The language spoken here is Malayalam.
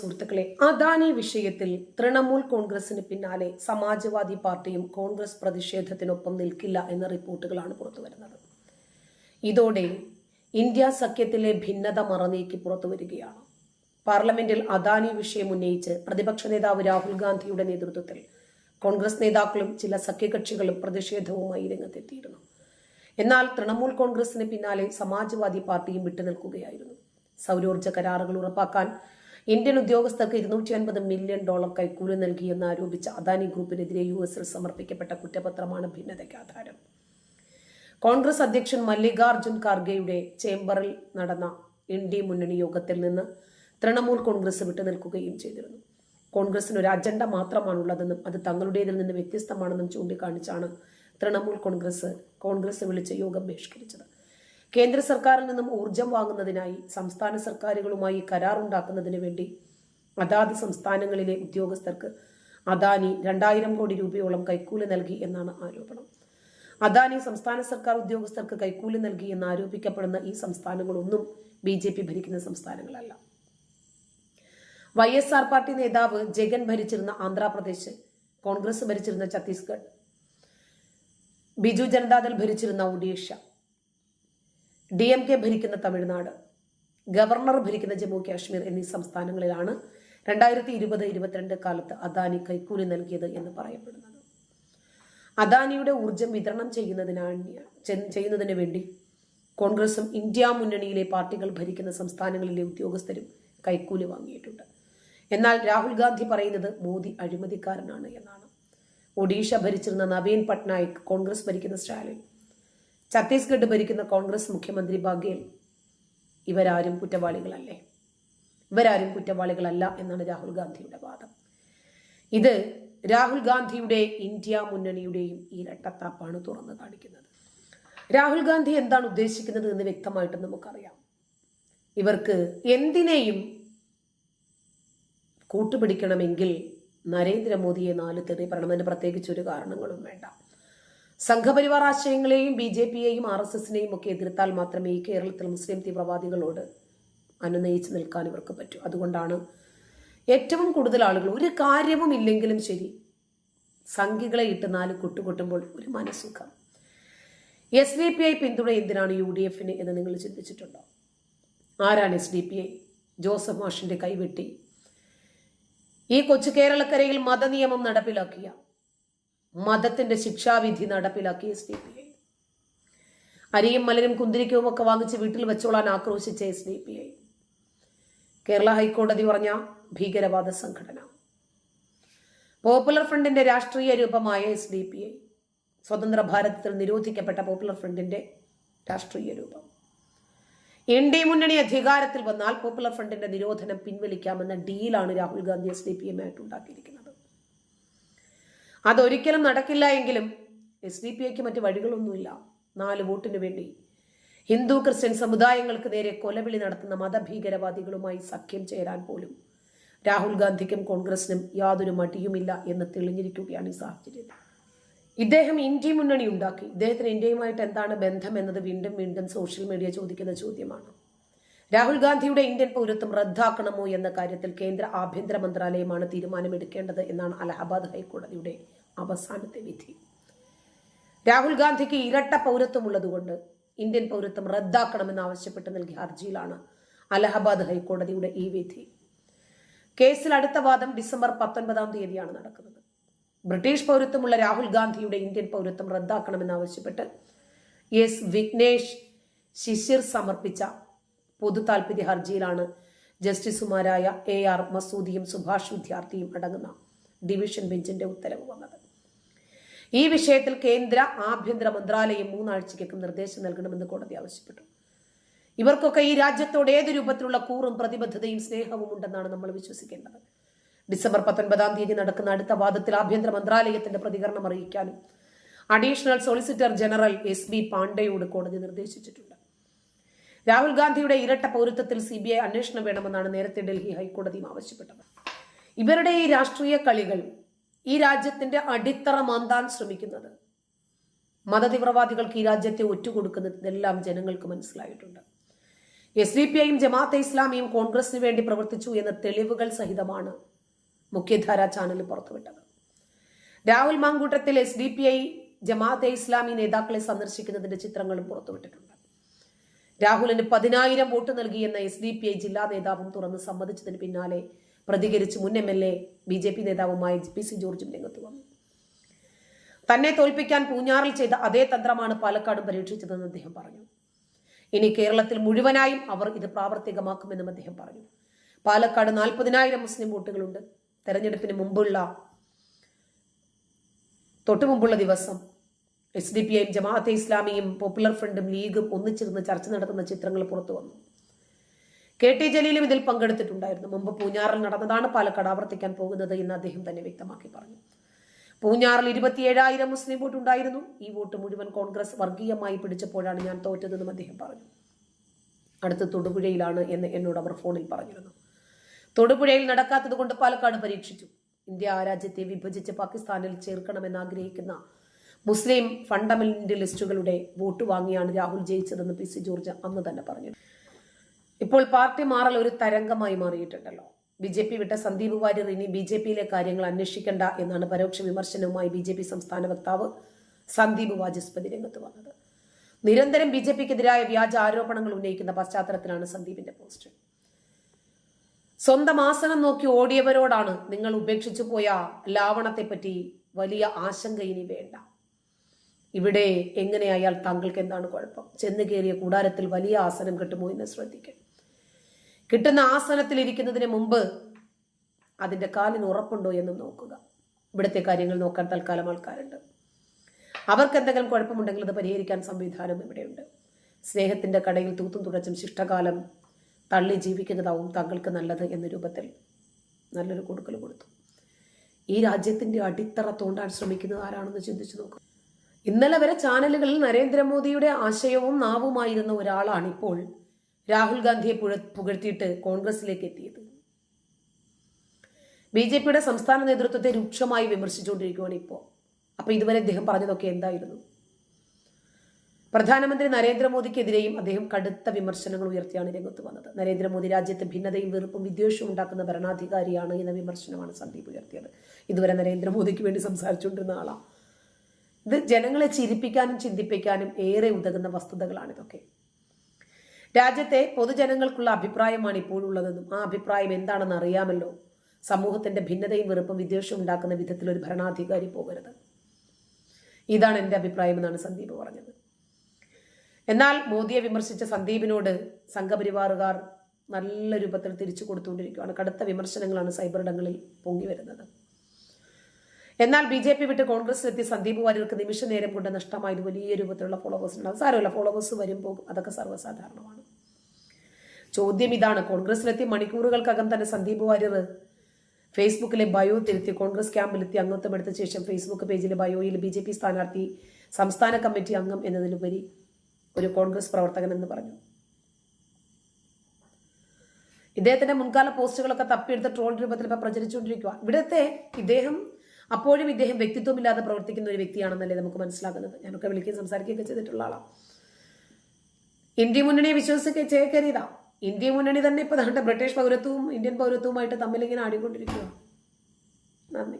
സുഹൃത്തുക്കളെ അദാനി വിഷയത്തിൽ തൃണമൂൽ കോൺഗ്രസിന് പിന്നാലെ സമാജ്വാദി പാർട്ടിയും കോൺഗ്രസ് പ്രതിഷേധത്തിനൊപ്പം നിൽക്കില്ല എന്ന റിപ്പോർട്ടുകളാണ് പുറത്തുവരുന്നത് ഇതോടെ ഇന്ത്യ സഖ്യത്തിലെ ഭിന്നത മറനീക്കി പുറത്തുവരികയാണ് പാർലമെന്റിൽ അദാനി വിഷയം ഉന്നയിച്ച് പ്രതിപക്ഷ നേതാവ് രാഹുൽ ഗാന്ധിയുടെ നേതൃത്വത്തിൽ കോൺഗ്രസ് നേതാക്കളും ചില സഖ്യകക്ഷികളും പ്രതിഷേധവുമായി രംഗത്തെത്തിയിരുന്നു. എന്നാൽ തൃണമൂൽ കോൺഗ്രസിന് പിന്നാലെ സമാജ്വാദി പാർട്ടിയും വിട്ടുനിൽക്കുകയായിരുന്നു. സൗരോർജ കരാറുകൾ ഉറപ്പാക്കാൻ ഇന്ത്യൻ ഉദ്യോഗസ്ഥർക്ക് ഇരുന്നൂറ്റി അൻപത് മില്യൺ ഡോളർ കൈക്കൂലി നൽകിയെന്ന് ആരോപിച്ച അദാനി ഗ്രൂപ്പിനെതിരെ യു എസിൽ സമർപ്പിക്കപ്പെട്ട കുറ്റപത്രമാണ് ഭിന്നതയ്ക്ക് ആധാരം. കോൺഗ്രസ് അധ്യക്ഷൻ മല്ലികാർജുൻ ഖാർഗെയുടെ ചേംബറിൽ നടന്ന എൻ ഡി മുന്നണി യോഗത്തിൽ നിന്ന് തൃണമൂൽ കോൺഗ്രസ് വിട്ടുനിൽക്കുകയും ചെയ്തിരുന്നു. കോൺഗ്രസിന് ഒരു അജണ്ട മാത്രമാണുള്ളതെന്നും അത് തങ്ങളുടേതിൽ നിന്ന് വ്യത്യസ്തമാണെന്നും ചൂണ്ടിക്കാണിച്ചാണ് തൃണമൂൽ കോൺഗ്രസ് കോൺഗ്രസ് വിളിച്ച യോഗം ബഹിഷ്കരിച്ചത്. കേന്ദ്ര സർക്കാരിൽ നിന്നും ഊർജം വാങ്ങുന്നതിനായി സംസ്ഥാന സർക്കാരുകളുമായി കരാറുണ്ടാക്കുന്നതിന് വേണ്ടി അതാത് സംസ്ഥാനങ്ങളിലെ ഉദ്യോഗസ്ഥർക്ക് അദാനി രണ്ടായിരം കോടി രൂപയോളം കൈക്കൂലി നൽകി എന്നാണ് ആരോപണം. അദാനി സംസ്ഥാന സർക്കാർ ഉദ്യോഗസ്ഥർക്ക് കൈക്കൂലി നൽകി എന്ന് ആരോപിക്കപ്പെടുന്ന ഈ സംസ്ഥാനങ്ങളൊന്നും ബി ജെ പി ഭരിക്കുന്ന സംസ്ഥാനങ്ങളല്ല. വൈ എസ് ആർ പാർട്ടി നേതാവ് ജഗൻ ഭരിച്ചിരുന്ന ആന്ധ്രാപ്രദേശ് കോൺഗ്രസ് ഭരിച്ചിരുന്ന ഛത്തീസ്ഗഡ് ബിജു ജനതാദൾ ഭരിച്ചിരുന്ന ഒഡീഷ ഡി എം കെ ഭരിക്കുന്ന തമിഴ്നാട് ഗവർണർ ഭരിക്കുന്ന ജമ്മു കാശ്മീർ എന്നീ സംസ്ഥാനങ്ങളിലാണ് രണ്ടായിരത്തി ഇരുപത് ഇരുപത്തിരണ്ട് കാലത്ത് അദാനി കൈക്കൂലി നൽകിയത് എന്ന് പറയപ്പെടുന്നത്. അദാനിയുടെ ഊർജം വിതരണം ചെയ്യുന്നതിനാണ് ചെയ്യുന്നതിന് വേണ്ടി കോൺഗ്രസും ഇന്ത്യ മുന്നണിയിലെ പാർട്ടികൾ ഭരിക്കുന്ന സംസ്ഥാനങ്ങളിലെ ഉദ്യോഗസ്ഥരും കൈക്കൂലി വാങ്ങിയിട്ടുണ്ട്. എന്നാൽ രാഹുൽ ഗാന്ധി പറയുന്നത് മോദി അഴിമതിക്കാരനാണ് എന്നാണ്. ഒഡീഷ ഭരിച്ചിരുന്ന നവീൻ പട്നായിക് കോൺഗ്രസ് ഭരിക്കുന്ന സ്റ്റാലിൻ ഛത്തീസ്ഗഡ് ഭരിക്കുന്ന കോൺഗ്രസ് മുഖ്യമന്ത്രി ബഘേൽ ഇവരാരും കുറ്റവാളികളല്ലേ? ഇവരാരും കുറ്റവാളികളല്ല എന്നാണ് രാഹുൽ ഗാന്ധിയുടെ വാദം. ഇത് രാഹുൽ ഗാന്ധിയുടെ ഇന്ത്യ മുന്നണിയുടെയും ഈ രട്ടത്താപ്പാണ് തുറന്നു കാണിക്കുന്നത്. രാഹുൽ ഗാന്ധി എന്താണ് ഉദ്ദേശിക്കുന്നത് എന്ന് വ്യക്തമായിട്ട് നമുക്കറിയാം. ഇവർക്ക് എന്തിനേയും കൂട്ടുപിടിക്കണമെങ്കിൽ നരേന്ദ്രമോദിയെ നാല് തെറി പറയണമെന്ന് പ്രത്യേകിച്ച് ഒരു കാരണങ്ങളും വേണ്ട. സംഘപരിവാർ ആശയങ്ങളെയും ബി ജെ പിയെയും ആർ എസ് എസിനെയും ഒക്കെ എതിർത്താൽ മാത്രമേ ഈ കേരളത്തിൽ മുസ്ലിം തീവ്രവാദികളോട് അനുനയിച്ച് നിൽക്കാൻ ഇവർക്ക് പറ്റൂ. അതുകൊണ്ടാണ് ഏറ്റവും കൂടുതൽ ആളുകൾ ഒരു കാര്യവും ഇല്ലെങ്കിലും ശരി സംഖ്യകളെ ഇട്ട് നാല് കൊട്ടുകൊട്ടുമ്പോൾ ഒരു മനസ്സുഖം. എസ് ഡി പി ഐ പിന്തുണ എന്തിനാണ് യു ഡി എഫിന് എന്ന് നിങ്ങൾ ചിന്തിച്ചിട്ടുണ്ടോ? ആരാണ് S D P I? Joseph മാഷിന്റെ കൈവെട്ടി ഈ കൊച്ചു കേരളക്കരയിൽ മതനിയമം നടപ്പിലാക്കിയ മതത്തിന്റെ ശിക്ഷാവിധി നടപ്പിലാക്കി എസ് ഡി പി ഐ അരിയും മലരും കുന്തിരിക്കവും ഒക്കെ വാങ്ങിച്ച് വീട്ടിൽ വെച്ചോളാൻ ആക്രോശിച്ച S D P I Kerala ഹൈക്കോടതി പറഞ്ഞ ഭീകരവാദ സംഘടന. പോപ്പുലർ ഫ്രണ്ടിന്റെ രാഷ്ട്രീയ രൂപമായ എസ് ഡി പി ഐ സ്വതന്ത്ര ഭാരതത്തിൽ നിരോധിക്കപ്പെട്ട പോപ്പുലർ ഫ്രണ്ടിന്റെ രാഷ്ട്രീയ രൂപം. എൻ ഡി മുന്നണി അധികാരത്തിൽ വന്നാൽ പോപ്പുലർ ഫ്രണ്ടിന്റെ നിരോധനം പിൻവലിക്കാമെന്ന ഡീലാണ് Rahul Gandhi S D P എമ്മായിട്ട് ഉണ്ടാക്കിയിരിക്കുന്നത്. അതൊരിക്കലും നടക്കില്ല എങ്കിലും എസ് ഡി പി ഐക്ക് മറ്റ് വഴികളൊന്നുമില്ല. നാല് വോട്ടിന് വേണ്ടി. ഹിന്ദു ക്രിസ്ത്യൻ സമുദായങ്ങൾക്ക് നേരെ കൊലവിളി നടത്തുന്ന മതഭീകരവാദികളുമായി സഖ്യം ചേരാൻ പോലും രാഹുൽ ഗാന്ധിക്കും കോൺഗ്രസിനും യാതൊരു മടിയുമില്ല എന്ന് തെളിഞ്ഞിരിക്കുകയാണ് ഈ സാഹചര്യത്തിൽ ഇദ്ദേഹം ഇന്ത്യ മുന്നണി ഉണ്ടാക്കി. ഇദ്ദേഹത്തിന് ഇന്ത്യയുമായിട്ട് എന്താണ് ബന്ധം എന്നത് വീണ്ടും വീണ്ടും സോഷ്യൽ മീഡിയ ചോദിക്കുന്ന ചോദ്യമാണ്. രാഹുൽ ഗാന്ധിയുടെ ഇന്ത്യൻ പൗരത്വം റദ്ദാക്കണമോ എന്ന കാര്യത്തിൽ കേന്ദ്ര ആഭ്യന്തര മന്ത്രാലയമാണ് തീരുമാനമെടുക്കേണ്ടത് എന്നാണ് അലഹബാദ് ഹൈക്കോടതിയുടെ അവസാനത്തെ വിധി. രാഹുൽ ഗാന്ധിക്ക് ഇരട്ട പൗരത്വമുള്ളതുകൊണ്ട് ഇന്ത്യൻ പൗരത്വം റദ്ദാക്കണമെന്ന് ആവശ്യപ്പെട്ട് നൽകിയ ഹർജിയിലാണ് അലഹബാദ് ഹൈക്കോടതിയുടെ ഈ വിധി. കേസിൽ അടുത്ത വാദം ഡിസംബർ പത്തൊൻപതാം തീയതിയാണ് നടക്കുന്നത്. ബ്രിട്ടീഷ് പൗരത്വമുള്ള രാഹുൽ ഗാന്ധിയുടെ ഇന്ത്യൻ പൗരത്വം റദ്ദാക്കണമെന്നാവശ്യപ്പെട്ട് എസ് വിഘ്നേഷ് ശിശിർ സമർപ്പിച്ച പൊതു താൽപര്യ ഹർജിയിലാണ് ജസ്റ്റിസുമാരായ എ ആർ മസൂദിയും സുഭാഷ് വിദ്യാർത്ഥിയും അടങ്ങുന്ന ഡിവിഷൻ ബെഞ്ചിന്റെ ഉത്തരവ് വന്നത്. ഈ വിഷയത്തിൽ കേന്ദ്ര ആഭ്യന്തര മന്ത്രാലയം മൂന്നാഴ്ചയ്ക്കകം നിർദ്ദേശം നൽകണമെന്ന് കോടതി ആവശ്യപ്പെട്ടു. ഇവർക്കൊക്കെ ഈ രാജ്യത്തോട് ഏത് രൂപത്തിലുള്ള കൂറും പ്രതിബദ്ധതയും സ്നേഹവും ഉണ്ടെന്നാണ് നമ്മൾ വിശ്വസിക്കേണ്ടത്. ഡിസംബർ പത്തൊൻപതാം തീയതി നടക്കുന്ന അടുത്ത വാദത്തിൽ ആഭ്യന്തര മന്ത്രാലയത്തിന്റെ പ്രതികരണം അറിയിക്കാനും additional solicitor general S B പാണ്ഡെയോട് കോടതി നിർദ്ദേശിച്ചിട്ടുണ്ട്. രാഹുൽ ഗാന്ധിയുടെ ഇരട്ട പൗരത്വത്തിൽ സി ബി ഐ അന്വേഷണം വേണമെന്നാണ് നേരത്തെ ഡൽഹി ഹൈക്കോടതിയും ആവശ്യപ്പെട്ടത്. ഇവരുടെ ഈ രാഷ്ട്രീയ കളികൾ ഈ രാജ്യത്തിന്റെ അടിത്തറ മാന്താൻ ശ്രമിക്കുന്നത്. മതതീവ്രവാദികൾക്ക് ഈ രാജ്യത്തെ ഒറ്റുകൊടുക്കുന്നത് ഇതെല്ലാം ജനങ്ങൾക്ക് മനസ്സിലായിട്ടുണ്ട്. എസ് ഡി പി ഐയും ജമാഅത്തെ ഇസ്ലാമിയും കോൺഗ്രസിന് വേണ്ടി പ്രവർത്തിച്ചു എന്ന തെളിവുകൾ സഹിതമാണ് മുഖ്യധാര ചാനൽ പുറത്തുവിട്ടത്. Rahul Mamkootathil S D P I Jamaate Islami നേതാക്കളെ സന്ദർശിക്കുന്നതിന്റെ ചിത്രങ്ങളും പുറത്തുവിട്ടിട്ടുണ്ട്. രാഹുലിന് പതിനായിരം വോട്ട് നൽകിയെന്ന എസ് ഡി പി ഐ ജില്ലാ നേതാവും തുറന്ന് സമ്മതിച്ചതിന് പിന്നാലെ പ്രതികരിച്ച് മുൻ M L A B J P നേതാവുമായ പി സി ജോർജും രംഗത്ത് വന്നു. തന്നെ തോൽപ്പിക്കാൻ പൂഞ്ഞാറിൽ ചെയ്ത അതേ തന്ത്രമാണ് പാലക്കാടും പരീക്ഷിച്ചതെന്ന് അദ്ദേഹം പറഞ്ഞു. ഇനി കേരളത്തിൽ മുഴുവനായും അവർ ഇത് പ്രാവർത്തികമാക്കുമെന്നും അദ്ദേഹം പറഞ്ഞു. പാലക്കാട് നാൽപ്പതിനായിരം മുസ്ലിം വോട്ടുകളുണ്ട്. തെരഞ്ഞെടുപ്പിന് മുമ്പുള്ള തൊട്ടു മുമ്പുള്ള ദിവസം എസ് ഡി പി ഐയും ജമാഅത്തെ ഇസ്ലാമിയും പോപ്പുലർ ഫ്രണ്ടും ലീഗും ഒന്നിച്ചിരുന്ന് ചർച്ച നടത്തുന്ന ചിത്രങ്ങൾ പുറത്തു വന്നു. കെ ടി ജലീലും ഇതിൽ പങ്കെടുത്തിട്ടുണ്ടായിരുന്നു. മുമ്പ് പൂഞ്ഞാറിൽ നടന്നതാണ് പാലക്കാട് ആവർത്തിക്കാൻ പോകുന്നത് എന്ന് അദ്ദേഹം തന്നെ വ്യക്തമാക്കി പറഞ്ഞു. പൂഞ്ഞാറിൽ ഇരുപത്തിയേഴായിരം മുസ്ലിം വോട്ട് ഉണ്ടായിരുന്നു ഈ വോട്ട് മുഴുവൻ കോൺഗ്രസ് വർഗീയമായി പിടിച്ചപ്പോഴാണ് ഞാൻ തോറ്റതെന്നും അദ്ദേഹം പറഞ്ഞു. അടുത്ത് തൊടുപുഴയിലാണ് എന്ന് എന്നോട് അവർ ഫോണിൽ പറഞ്ഞിരുന്നു. തൊടുപുഴയിൽ നടക്കാത്തത് കൊണ്ട് പാലക്കാട് പരീക്ഷിച്ചു. ഇന്ത്യ ആ രാജ്യത്തെ വിഭജിച്ച് പാകിസ്ഥാനിൽ ചേർക്കണമെന്ന് ആഗ്രഹിക്കുന്ന മുസ്ലിം ഫണ്ടമെന്റലിസ്റ്റുകളുടെ വോട്ട് വാങ്ങിയാണ് രാഹുൽ ജയിച്ചതെന്ന് പി സി ജോർജ് അന്ന് തന്നെ പറഞ്ഞു. ഇപ്പോൾ പാർട്ടി മാറൽ ഒരു തരംഗമായി മാറിയിട്ടുണ്ടല്ലോ. ബി ജെ പി വിട്ട സന്ദീപ് വാര്യർ ഇനി ബി ജെ പിയിലെ കാര്യങ്ങൾ അന്വേഷിക്കേണ്ട എന്നാണ് പരോക്ഷ വിമർശനവുമായി ബി ജെ പി സംസ്ഥാന വക്താവ് സന്ദീപ് വാചസ്പതി രംഗത്ത് വന്നത്. നിരന്തരം ബി ജെ പിക്കെതിരായ വ്യാജ ആരോപണങ്ങൾ ഉന്നയിക്കുന്ന പശ്ചാത്തലത്തിലാണ് സന്ദീപിന്റെ പോസ്റ്റ്. സ്വന്തം ആസനം നോക്കി ഓടിയവരോടാണ് നിങ്ങൾ ഉപേക്ഷിച്ചു പോയ ലാവണത്തെപ്പറ്റി വലിയ ആശങ്ക ഇനി വേണ്ട. ഇവിടെ എങ്ങനെയായാൽ താങ്കൾക്ക് എന്താണ് കുഴപ്പം? ചെന്ന് കയറിയ കൂടാരത്തിൽ വലിയ ആസനം കിട്ടുമോ എന്ന് ശ്രദ്ധിക്കണം കിട്ടുന്ന ആസനത്തിൽ ഇരിക്കുന്നതിന് മുമ്പ് അതിന്റെ കാലിന് ഉറപ്പുണ്ടോ എന്ന് നോക്കുക. ഇവിടുത്തെ കാര്യങ്ങൾ നോക്കാൻ തൽക്കാലം ആൾക്കാരുണ്ട്. അവർക്ക് എന്തെങ്കിലും കുഴപ്പമുണ്ടെങ്കിൽ അത് പരിഹരിക്കാൻ സംവിധാനം ഇവിടെയുണ്ട്. സ്നേഹത്തിന്റെ കടയിൽ തൂത്തും തുടച്ചും ശിഷ്ടകാലം തള്ളി ജീവിക്കുന്നതാവും താങ്കൾക്ക് നല്ലത് എന്ന രൂപത്തിൽ നല്ലൊരു കൊടുക്കൽ കൊടുത്തു. ഈ രാജ്യത്തിന്റെ അടിത്തറ തോണ്ടാൻ ശ്രമിക്കുന്നത് ആരാണെന്ന് ചിന്തിച്ചു നോക്കുക ഇന്നലെ വരെ ചാനലുകളിൽ നരേന്ദ്രമോദിയുടെ ആശയവും നാവുമായിരുന്ന ഒരാളാണ് ഇപ്പോൾ രാഹുൽ ഗാന്ധിയെ പുകഴ്ത്തിയിട്ട് കോൺഗ്രസിലേക്ക് എത്തിയത്. ബി ജെ പിയുടെ സംസ്ഥാന നേതൃത്വത്തെ രൂക്ഷമായി വിമർശിച്ചുകൊണ്ടിരിക്കുകയാണ് ഇപ്പോൾ. അപ്പൊ ഇതുവരെ അദ്ദേഹം പറഞ്ഞതൊക്കെ എന്തായിരുന്നു? പ്രധാനമന്ത്രി നരേന്ദ്രമോദിക്കെതിരെയും അദ്ദേഹം കടുത്ത വിമർശനങ്ങൾ ഉയർത്തിയാണ് രംഗത്ത് വന്നത്. നരേന്ദ്രമോദി രാജ്യത്ത് ഭിന്നതയും വെറുപ്പും വിദ്വേഷവും ഉണ്ടാക്കുന്ന ഭരണാധികാരിയാണ് എന്ന വിമർശനമാണ് സന്ദീപ് ഉയർത്തിയത്. ഇതുവരെ നരേന്ദ്രമോദിക്ക് വേണ്ടി സംസാരിച്ചുകൊണ്ടിരുന്ന ആളാണ് ഇത് ജനങ്ങളെ ചിരിപ്പിക്കാനും ചിന്തിപ്പിക്കാനും ഏറെ ഉതകുന്ന വസ്തുതകളാണ് ഇതൊക്കെ. രാജ്യത്തെ പൊതുജനങ്ങൾക്കുള്ള അഭിപ്രായമാണ് ഇപ്പോഴുള്ളതെന്നും ആ അഭിപ്രായം എന്താണെന്ന് അറിയാമല്ലോ. സമൂഹത്തിന്റെ ഭിന്നതയും വെറുപ്പും വിദ്വേഷവും ഉണ്ടാക്കുന്ന വിധത്തിൽ ഒരു ഭരണാധികാരി പോകരുത്. ഇതാണ് എന്റെ അഭിപ്രായം എന്നാണ് സന്ദീപ് പറഞ്ഞത്. എന്നാൽ മോദിയെ വിമർശിച്ച സന്ദീപിനോട് സംഘപരിവാറുകാർ നല്ല രൂപത്തിൽ തിരിച്ചു കൊടുത്തുകൊണ്ടിരിക്കുകയാണ്. കടുത്ത വിമർശനങ്ങളാണ് സൈബർ ഇടങ്ങളിൽ പൊങ്ങി വരുന്നത്. എന്നാൽ ബി ജെ പി വിട്ട് കോൺഗ്രസിലെത്തിയ സന്ദീപ് വാര്യർക്ക് നിമിഷ നേരം കൊണ്ട് നഷ്ടമായത് വലിയ രൂപത്തിലുള്ള ഫോളോവേഴ്സ് ഉണ്ടാകും സാരമില്ല. ഫോളോവേഴ്സ് വരും പോകും. അതൊക്കെ സർവസാധാരണമാണ്. ചോദ്യം ഇതാണ്. കോൺഗ്രസിലെത്തി മണിക്കൂറുകൾക്കകം തന്നെ സന്ദീപ് വാര്യർ ഫേസ്ബുക്കിലെ ബയോ തിരുത്തി കോൺഗ്രസ് ക്യാമ്പിലെത്തി അംഗത്വം എടുത്ത ശേഷം ഫേസ്ബുക്ക് പേജിലെ ബയോയിൽ ബി ജെ പി സ്ഥാനാർത്ഥി സംസ്ഥാന കമ്മിറ്റി അംഗം എന്നതിലുപരി ഒരു കോൺഗ്രസ് പ്രവർത്തകൻ എന്ന് പറഞ്ഞു. ഇദ്ദേഹത്തിന്റെ മുൻകാല പോസ്റ്റുകളൊക്കെ തപ്പിയെടുത്ത് ട്രോൾ രൂപത്തിൽ ഇപ്പൊ പ്രചരിച്ചുകൊണ്ടിരിക്കുക ഇവിടുത്തെ ഇദ്ദേഹം അപ്പോഴും ഇദ്ദേഹം വ്യക്തിത്വമില്ലാതെ പ്രവർത്തിക്കുന്ന ഒരു വ്യക്തിയാണെന്നല്ലേ നമുക്ക് മനസ്സിലാകുന്നത്. ഞാനൊക്കെ വിളിക്കുകയും സംസാരിക്കുകയൊക്കെ ചെയ്തിട്ടുള്ള ആളാണ് ഇന്ത്യ മുന്നണിയെ വിശ്വസിക്കുക ചേക്കേറിയതാ ഇന്ത്യ മുന്നണി തന്നെ ഇപ്പൊ ബ്രിട്ടീഷ് പൗരത്വവും ഇന്ത്യൻ പൗരത്വവുമായിട്ട് തമ്മിലിങ്ങനെ ആടിക്കൊണ്ടിരിക്കുക നന്ദി.